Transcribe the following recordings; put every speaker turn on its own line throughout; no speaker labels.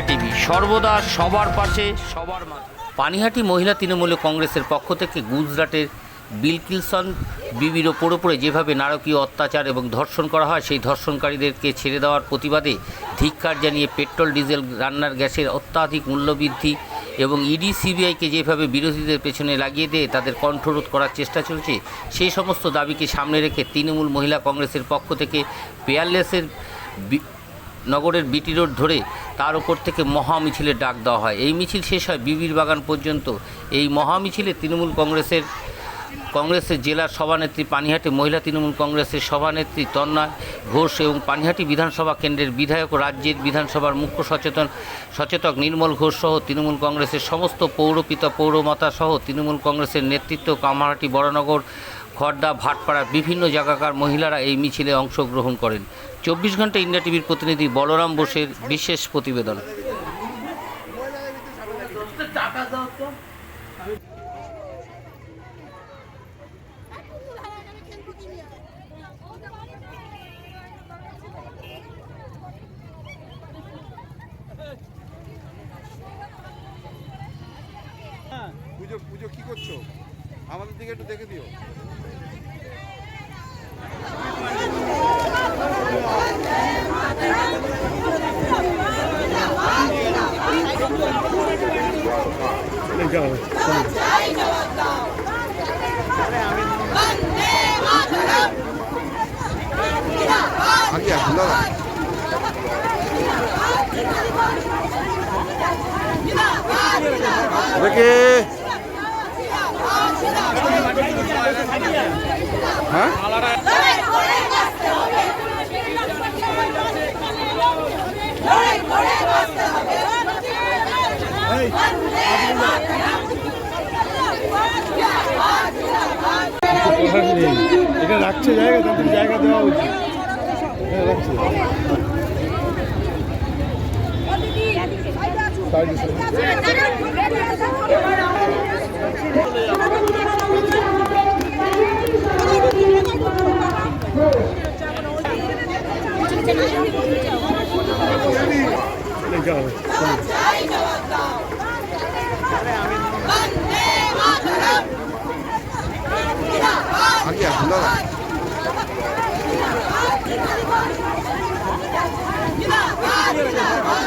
India TV, সর্বদা সবার পাশে, সবার মাঝে। পানিহাটি মহিলা তৃণমূল কংগ্রেসের পক্ষ থেকে গুজরাটের বিলকিলসন বিবির ওপর ওপরে যেভাবে নারকীয় অত্যাচার এবং ধর্ষণ করা হয়, সেই ধর্ষণকারীদেরকে ছেড়ে দেওয়ার প্রতিবাদে ধিক্কার জানিয়ে পেট্রোল, ডিজেল, রান্নার গ্যাসের অত্যাধিক মূল্যবৃদ্ধি এবং ইডি, সিবিআইকে যেভাবে বিরোধীদের পেছনে লাগিয়ে দিয়ে তাদের কণ্ঠরোধ করার চেষ্টা চলছে, সেই সমস্ত দাবিকে সামনে রেখে তৃণমূল মহিলা কংগ্রেসের পক্ষ থেকে পেয়ারলেসের নগরের বিটি রোড ধরে তার উপর থেকে মহা মিছিলের ডাক দেওয়া হয়। এই মিছিল শেষ হয় বিবির বাগান পর্যন্ত। এই মহা মিছিলে তৃণমূল কংগ্রেসের কংগ্রেসের জেলার সভানেত্রী পানিহাটি মহিলা তৃণমূল কংগ্রেসের সভানেত্রী তন্না ঘোষ এবং পানিহাটি বিধানসভা কেন্দ্রের বিধায়ক, রাজ্যের বিধানসভার মুখ্য সচেতন, সচেতক নির্মল ঘোষ সহ তৃণমূল কংগ্রেসের সমস্ত পৌরপিতা, পৌরমাতা সহ তৃণমূল কংগ্রেসের নেতৃত্ব কামারহাটি বড়নগর খড়দা, ভাটপাড়ার বিভিন্ন জায়গাকার মহিলারা এই মিছিলে অংশগ্রহণ করেন। চব্বিশ ঘণ্টা ইন্ডিয়া টিভির প্রতিনিধি বলরাম বোসের বিশেষ প্রতিবেদন।
পুজো পুজো কি করছ? আমাদের দিকে একটু দেখে দিও। আগে আসুন দাদা দেখে হ্যাঁ?
এটা রাখছে জায়গা তাদের জায়গা দেওয়া উচিত। হ্যাঁ রাখছে। এই যাও, চলো।
আগে আসুন দাদা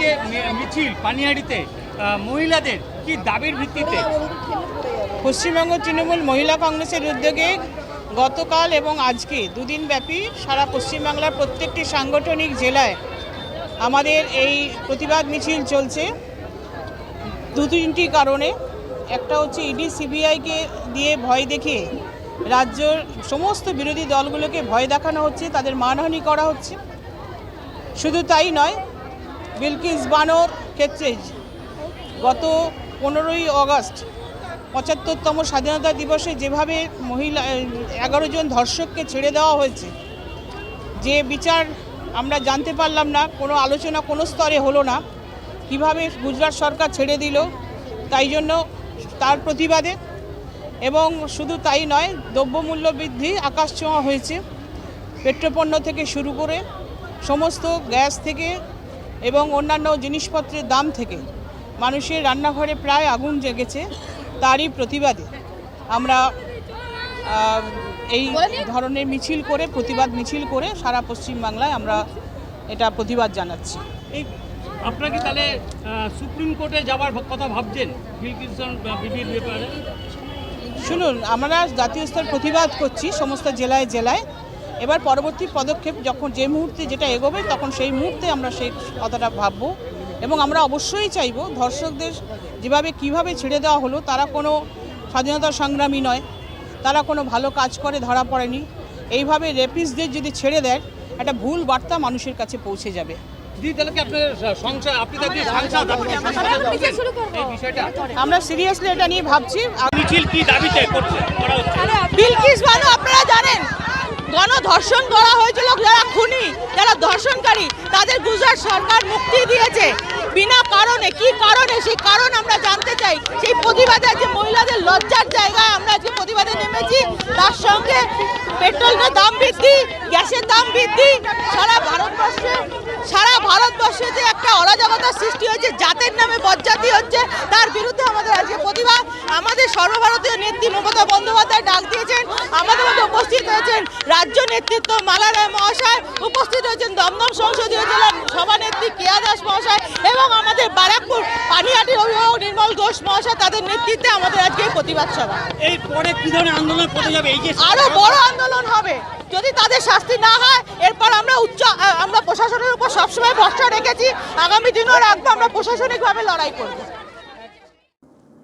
মি- মিছিল আহ, মহিলাদের কি দাবির ভিত্তিতে?
পশ্চিমবঙ্গ তৃণমূল মহিলা কংগ্রেসের উদ্যোগে গতকাল এবং আজকে দুদিন ব্যাপী সারা পশ্চিমবাংলার প্রত্যেকটি সাংগঠনিক জেলায় আমাদের এই প্রতিবাদ মিছিল চলছে। দু তিনটি কারণে। একটা হচ্ছে ইডি সিবিআইকে দিয়ে ভয় দেখিয়ে রাজ্যের সমস্ত বিরোধী দলগুলোকে ভয় দেখানো হচ্ছে তাদের মানহানি করা হচ্ছে। শুধু তাই নয় বিলকিস বানোর ক্ষেত্রে গত পনেরোই আগস্ট পঁচাত্তরতম স্বাধীনতা দিবসে যেভাবে মহিলা, এগারো জন ধর্ষককে ছেড়ে দেওয়া হয়েছে, যে বিচার আমরা জানতে পারলাম না, কোনো আলোচনা কোনো স্তরে হলো না, কীভাবে গুজরাট সরকার ছেড়ে দিল, তাই জন্য তার প্রতিবাদে এবং শুধু তাই নয়, দ্রব্যমূল্য বৃদ্ধি আকাশ ছোঁয়া হয়েছে, পেট্রোপণ্য থেকে শুরু করে সমস্ত গ্যাস থেকে এবং অন্যান্য জিনিসপত্রের দাম থেকে মানুষের রান্নাঘরে প্রায় আগুন জেগেছে তারই প্রতিবাদে। আমরা এই ধরনের মিছিল করে প্রতিবাদ মিছিল করে সারা পশ্চিমবাংলায় আমরা এটা প্রতিবাদ জানাচ্ছি।
এই আপনারা কি তাহলে সুপ্রিম কোর্টে যাওয়ার কথা ভাবছেন বিবির ব্যাপারে?
শুনুন আমরা জাতীয় স্তর প্রতিবাদ করছি সমস্ত জেলায় জেলায়। এবার পরবর্তী পদক্ষেপ যখন যে মুহূর্তে যেটা এগোবে তখন সেই মুহূর্তে আমরা সেই কথাটা ভাববো। এবং আমরা অবশ্যই চাইব ধর্ষকদের যেভাবে কীভাবে ছেড়ে দেওয়া হলো তারা কোনো
স্বাধীনতা সংগ্রামী নয়। তারা কোনো ভালো কাজ করে ধরা পড়েনি। এইভাবে রেপিসদের যদি ছেড়ে দেয় একটা ভুল বার্তা মানুষের কাছে পৌঁছে যাবে। আমরা সিরিয়াসলি এটা নিয়ে ভাবছি। বিলকিস বানু আপনারা জানেন। গণধর্ষণ করা হয়েছিল, যারা খুনি, যারা ধর্ষণকারী, তাদের গুজরাট সরকার মুক্তি দিয়েছে। বিনা কারণে, কি কারণে? সেই কারণ আমরা জানতে চাই। সেই প্রতিবাদে যে মহিলাদের লজ্জার জায়গায় আমরা আজকে প্রতিবাদে নেমেছি। তার সঙ্গে পেট্রোলের দাম বৃদ্ধি, গ্যাসের দাম বৃদ্ধি, সারা ভারতবর্ষে সারা ভারতবর্ষে যে একটা অরাজকতার সৃষ্টি হয়েছে, জাতের নামে বজ্জাতি হচ্ছে, তার বিরুদ্ধে আমাদের আজকে প্রতিবাদ। আমাদের সর্বভারতীয় নেত্রী মমতা বন্দ্যোপাধ্যায় ডাক দিয়েছেন। আমাদের মধ্যে উপস্থিত হয়েছেন রাজ্য নেতৃত্ব মালা রায় মহাশয় উপস্থিত হয়েছেন দমদম সংসদীয় জেলার সভানেত্রী কেয়া দাস মহাশয় এবং আমাদের বারাকপুর পানিহাটির অভিভাবক নির্মল ঘোষ মহাশয় তাদের নেতৃত্বে আমাদের আজকে প্রতিবাদ সভা।
এই পরে কি ধরনের আন্দোলন করতে যাবে? এই যে
আরও বড় আন্দোলন হবে। যদি তাদের শাস্তি না হয় এরপর আমরা উচ্চ আমরা প্রশাসনের উপর সবসময় ভরসা রেখেছি। আগামী দিনেও রাখব আমরা প্রশাসনিকভাবে লড়াই করব।